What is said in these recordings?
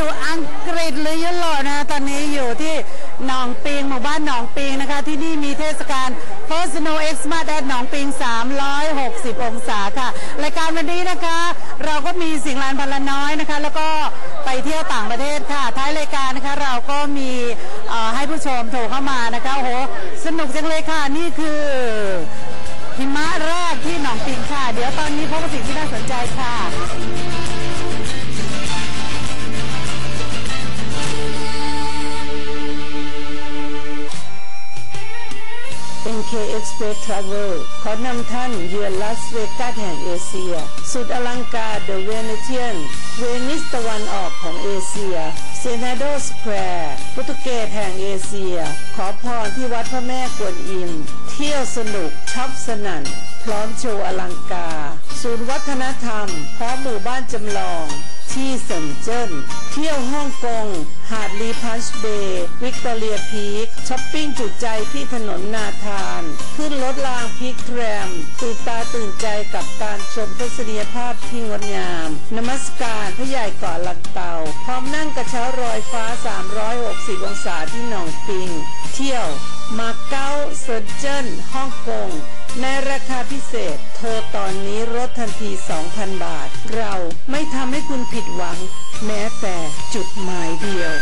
อยู่อังกฤษหรือยุโรปนะคะตอนนี้อยู่ที่หนองปิงหมู่บ้านหนองปิงนะคะ ที่นี่มีเทศกาล First Snow X m a t at หนองปิง 360 องศาค่ะ รายการวันนี้นะคะ เราก็มีสิ่งลานพันละน้อยนะคะ แล้วก็ไปเที่ยวต่างประเทศค่ะ ท้ายรายการนะคะเราก็มีเอ่อให้ผู้ชมโทรเข้ามานะคะโอ้โหสนุกจังเลยค่ะนี่คือหิมะแรกที่หนองปิงค่ะ เดี๋ยวตอนนี้พบกับสิ่งที่น่าสนใจค่ะ NK Express Travel ขอนำท่านเยือนลาสเวกัสแห่งเอเชีย สุดอลังการ The Venetian เวนิสตะวันออกของเอเชีย เซนาโดสแควร์โปรตุเกสแห่งเอเชีย ขอพรที่วัดพระแม่กวนอิม เที่ยวสนุกช็อปสนั่น พร้อมโชว์อลังการ ศูนย์วัฒนธรรม พร้อมหมู่บ้านจำลอง ที่เซินเจิ้น เที่ยวฮ่องกง หาดลีพันช์เบย์ วิกตอเรียพีค ช้อปปิ้งจุดใจที่ถนนนาธาน ขึ้นรถรางพีคแทรม ตื่นตาตื่นใจกับการชมทัศนียภาพที่งดงาม นมัสการพระใหญ่เกาะลันเตา พร้อมนั่งกระเช้ารอยฟ้า 360 องศาที่หนองปิง เที่ยว มาเก๊าเซินเจิ้น ฮ่องกง ในราคาพิเศษ โทรตอนนี้ลดทันที 2,000 บาท เราไม่ทำให้คุณผิดหวัง แม้แต่จุดหมายเดียว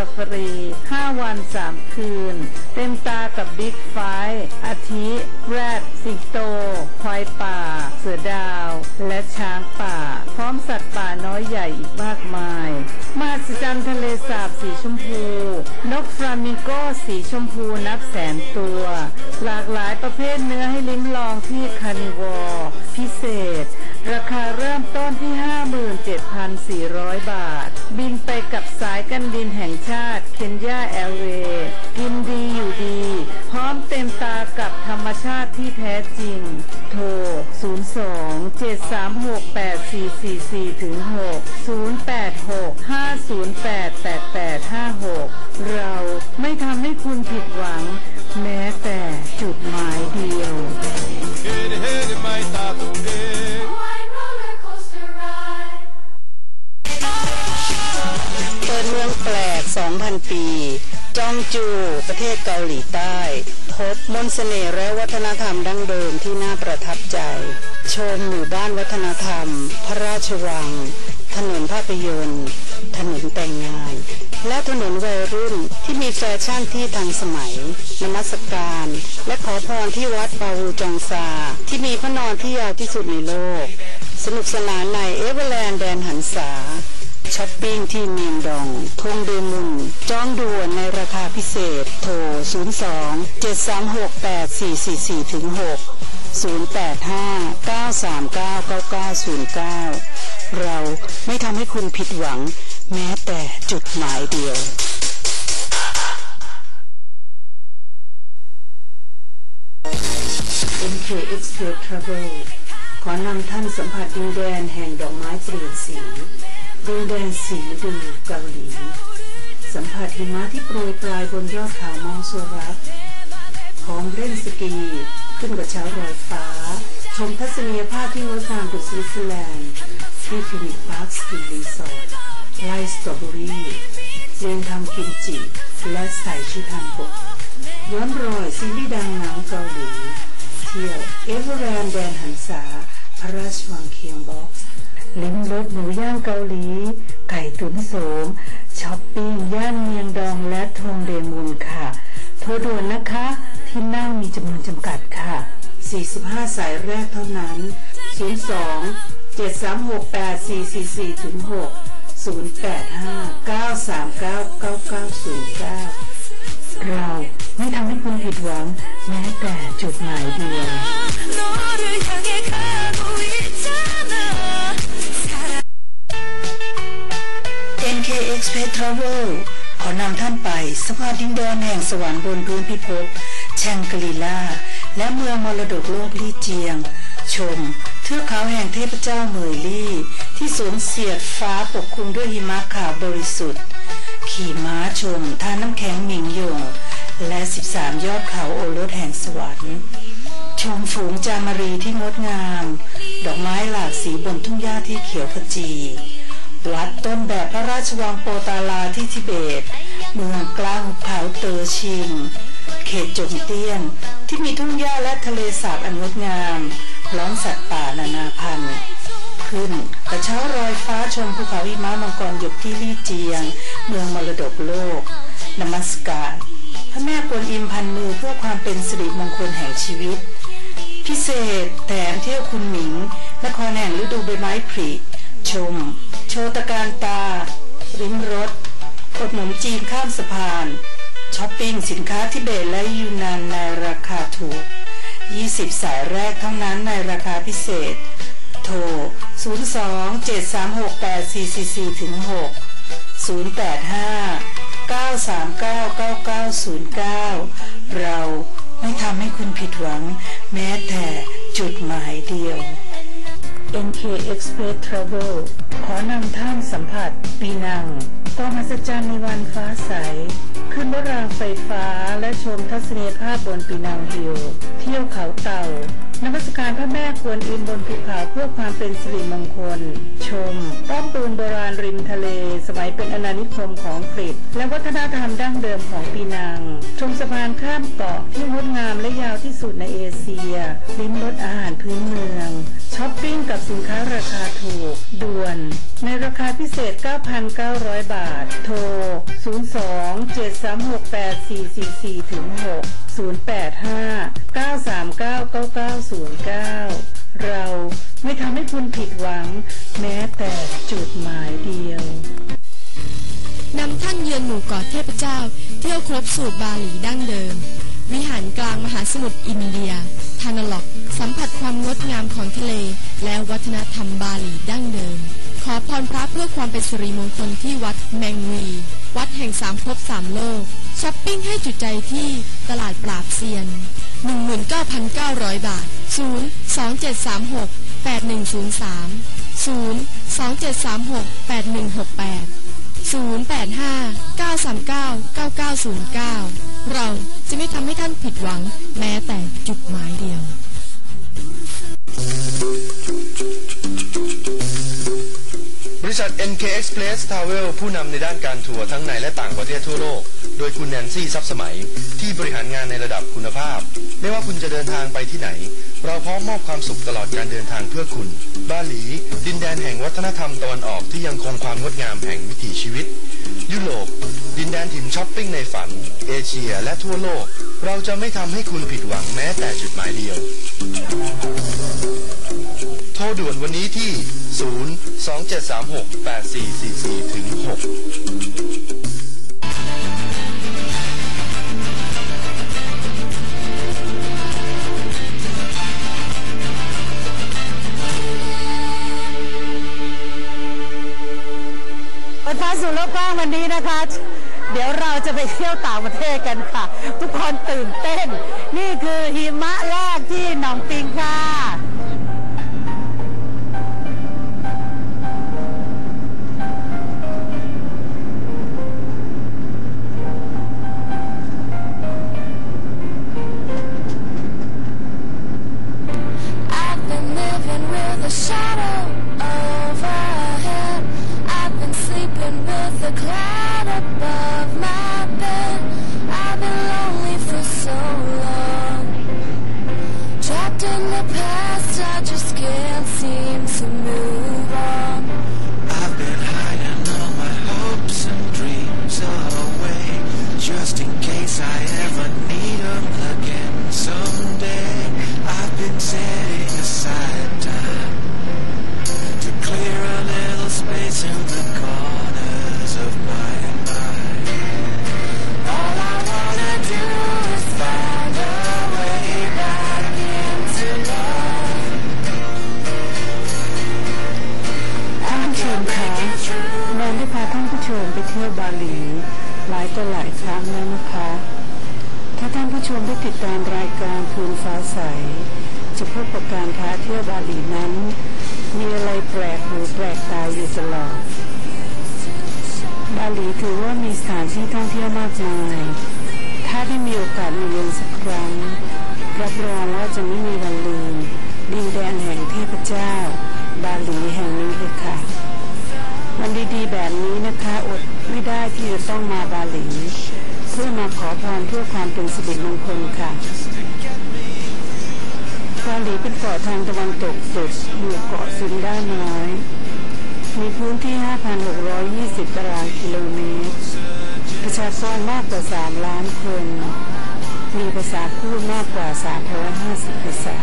ซาฟารี 5 วัน 3 คืน เต็มตากับบิ๊กไฟอาทิแรดสิงโต ควายป่า เสือดาว และช้างป่า พร้อมสัตว์ป่าน้อยใหญ่อีกมากมายมหัศจรรย์ทะเลสาบสีชมพู นกฟลามิงโกสีชมพูนับแสนตัว หลากหลายประเภทเนื้อให้ลิ้มลองที่คานิวอร์พิเศษ ราคาเริ่มต้นที่ 57,400 บาท บินไปกับสายการบินแห่งชาติเคนยาแอร์เวย์กินดีอยู่ดี พร้อมเต็มตากับธรรมชาติที่แท้จริง โทร 02 736 8444ถึง6 086 508 8856 เราไม่ทำให้คุณผิด จูประเทศเกาหลีใต้ พบมนต์เสน่ห์และวัฒนธรรมดั้งเดิมที่น่าประทับใจ ชมหมู่บ้านวัฒนธรรม พระราชวัง ถนนภาพยนตร์ ถนนแต่งงาน และถนนวัยรุ่นที่มีแฟชั่นที่ทันสมัยนมัสการ และขอพรที่วัดปาวูจองซา ที่มีพระนอนที่ยาวที่สุดในโลก สนุกสนานในเอเวอร์แลนด์แดนหันษา ช้อปปิ้งที่เมียงดองทงเดมุนจองด่วนในราคาพิเศษ โทร 02 736 8444ถึง6 085 939 9909 เราไม่ทำให้คุณผิดหวัง แม้แต่จุดหมายเดียว MK Express Travel ขอนำท่านสัมผัสดินแดนแห่งดอกไม้เปลี่ยนสี ดินแดนสีดูเกาหลี สัมผัสหิมะที่โปรยปลายบนยอดเขามองโซรัสพร้อมเล่นสกี ขึ้นกับเช้าลอยฟ้า ชมทัศนียภาพที่งดงามดุสวิตเซอร์แลนด์ที่ฟินิกพาร์คสกีรีสอร์ทไล่สตรอเบอรี่เรียนทำกิมจิ และใส่ชุดฮันบกย้อนรอยซีรีส์ดังหนังเกาหลี เที่ยวเอเวอร์แลนด์แดนหันษาพระราชวังเคียงบ็อก ลิ้มรสหมูย่างเกาหลี ไก่ตุ๋นโสมช้อปปิ้งย่านเมียงดองและทงเดมุนค่ะ โทรด่วนนะคะ ที่นั่งมีจำนวนจำกัดค่ะ 45 สายแรกเท่านั้น 02 736 8444ถึง6 085 939 9909เราไม่ทำให้คุณผิดหวัง แม้แต่จุดหมายเดียว AX p a c e Travel ขอนำท่านไปสภาพดินแดนแห่งสวรรค์บนพื้นพิภพแชงกรีลา และเมืองมรดกโลกลี่เจียง ชม เทือกเขาแห่งเทพเจ้าเมยลี่ ที่สูงเสียดฟ้าปกคลุมด้วยหิมะขาวบริสุทธิ์ ขี่ม้าชมท่าน้ำแข็งหมิงหยง และ 13 ยอดเขาโอรสแห่งสวรรค์ชมฝูงจามารีที่งดงาม ดอกไม้หลากสีบนทุ่งหญ้าที่เขียวขจี วัดต้นแบบพระราชวังโปตาลาที่ทิเบต เมืองกลางเขาเตอชิง เขตจงเตี้ยน ที่มีทุ่งหญ้าและทะเลสาบอันงดงามพร้อมสัตว์ป่านานาพันธุ์ขึ้นกระเช้ารอยฟ้าชมภูเขาหิมะมังกรหยกที่ลี่เจียง เมืองมรดกโลกนมัสการ พระแม่กวนอิมพันมือเพื่อความเป็นสิริมงคลแห่งชีวิต พิเศษแถมเที่ยวคุณหมิง นครแห่งฤดูใบไม้ผลิชม โชว์ตการตา ริมรถอดหนุนจีนข้ามสะพาน ช้อปปิ้งสินค้าทิเบตและยูนานในราคาถูก 20 สายแรกเท่านั้นในราคาพิเศษ โทร 02 736 8444ถึง6 085 939 9909 เราไม่ทำให้คุณผิดหวัง แม้แต่จุดหมายเดียว NK Express Travel ขอนำท่านสัมผัส ปีนังความมหัศจรรย์ในวันฟ้าใส ขึ้นรถรางไฟฟ้าและชมทัศนียภาพบนปีนังฮิลเที่ยวเขาเต่า นมัสการพระแม่กวนอิมบนภูเขาเพื่อความเป็นสิริมงคล ชม ป้อมปูนโบราณริมทะเล สมัยเป็นอาณานิคมของกรีกและวัฒนธรรมดั้งเดิมของปีนัง ชมสะพานข้ามเกาะที่งดงามและยาวที่สุดในเอเชีย ลิ้มรสอาหารพื้นเมือง ช้อปปิ้งกับสินค้าราคาถูก ด่วน ในราคาพิเศษ 9,900 บาท โทร 02 736 8444ถึง6 085 939 9909 เราไม่ทำให้คุณผิดหวัง แม้แต่จุดหมายเดียวนำท่านเยือนหมู่เกาะเทพเจ้า เที่ยวครบสูตรบาหลีดั้งเดิม วิหารกลางมหาสมุทรอินเดียทานาล็อก สัมผัสความงดงามของทะเล และวัฒนธรรมบาหลีดั้งเดิม พรพระเพื่อความเป็นสิริมงคลที่วัดแมงวี วัดแห่งสามภพสามโลก ช้อปปิ้งให้จุใจที่ตลาดปราบเซียน 19,900 บาท 0 2736 8103 0 2736 8168 085 939 9909 เราจะไม่ทำให้ท่านผิดหวังแม้แต่จุดหมายเดียว Express Travel ผู้นำในด้านการทัวร์ทั้งในและต่างประเทศทั่วโลก โดยคุณแนนซี่ซับสมัย ที่บริหารงานในระดับคุณภาพ ไม่ว่าคุณจะเดินทางไปที่ไหน เราพร้อมมอบความสุขตลอดการเดินทางเพื่อคุณ บาหลี ดินแดนแห่งวัฒนธรรมตะวันออกที่ยังคงความงดงามแห่งวิถีชีวิต ยุโรปดินแดนถิ่นช้อปปิ้งในฝัน เอเชียและทั่วโลก เราจะไม่ทำให้คุณผิดหวังแม้แต่จุดหมายเดียว ทรด่วนวันนี้ที่ 0 2 7 3 6 8 4 4 4ถึง6เปิดฟ้าสู่โลกกว้างวันนี้นะคะ เดี๋ยวเราจะไปเที่ยวต่างประเทศกันค่ะ ทุกคนตื่นเต้น นี่คือหิมะแรกที่หนองปิงค่ะ นั้นมีอะไรแปลกหูแปลกตาอยู่ตลอด บาหลีถือว่ามีสถานที่ท่องเที่ยวมากมาย ถ้าได้มีโอกาสมาเยือนสักครั้ง รับรองว่าจะไม่มีวันลืมดินแดนแห่งเทพเจ้า บาหลีแห่งนี้เลยค่ะ วันดีๆแบบนี้นะคะอดไม่ได้ที่จะต้องมาบาหลี เพื่อมาขอพรเพื่อความเป็นสิริมงคลค่ะาหลีเป็นเกาะทางตะวันตกสุดอยู่เกาะซินด้าน้อยมีพื้นที่ 5,620 ตารางกิโลเมตร ประชากรมากกว่า 3 ล้านคน มีภาษาพูดมากกว่า 350 ภาษา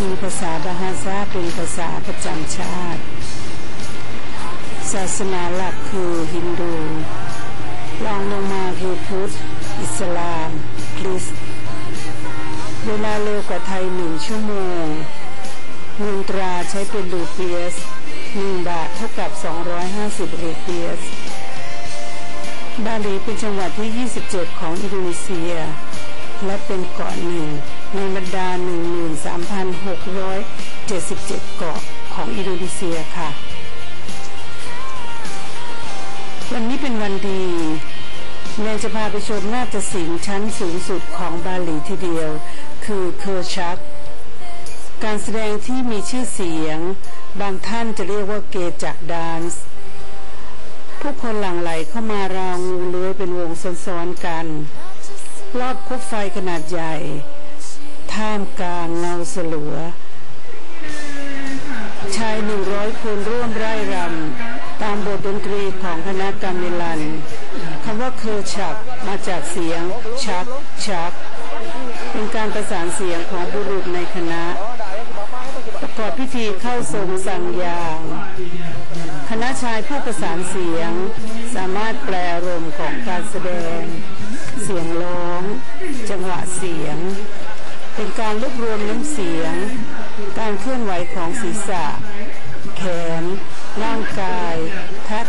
มีภาษาบาฮาซาเป็นภาษาประจำชาติ ศาสนาหลักคือฮินดูรองลงมาคือพุทธ อิสลาม คริสต์ เวลาเร็วกว่าไทยหนึ่งชั่วโมงเงินตราใช้เป็นรูเปียสหนึ่งบาทเท่ากับ 250 รูเปียส บาหลีเป็นจังหวัดที่ 27 ของอินโดนีเซีย และเป็นเกาะหนึ่งในบรรดา 13,677 เกาะของอินโดนีเซียค่ะ วันนี้เป็นวันดีแม่จะพาไปชมนาฏศิลป์ชั้นสูงสุดของบาหลีทีเดียว คือเคอร์ชักการแสดงที่มีชื่อเสียง บางท่านจะเรียกว่าเกจักดานส์ผู้คนหลั่งไหลเข้ามาราวงูเลื้อยเป็นวงซ้อนๆกัน รอบคุกไฟขนาดใหญ่ ท่ามกลางเงาสลัว ชายหนึ่งร้อยคนร่วมไร่รำ ตามบทดนตรีของคณะกรรมิลันคำว่าเคอร์ชักมาจากเสียงชักชัก เป็นการประสานเสียงของบุรุษในคณะ ประกอบพิธีเข้าทรงสั่งยางคณะชายผู้ประสานเสียง สามารถแปลรมของการแสดง เสียงร้อง จังหวะเสียง เป็นการรวบรวมน้ำเสียง การเคลื่อนไหวของศีรษะ แขน ร่างกายทั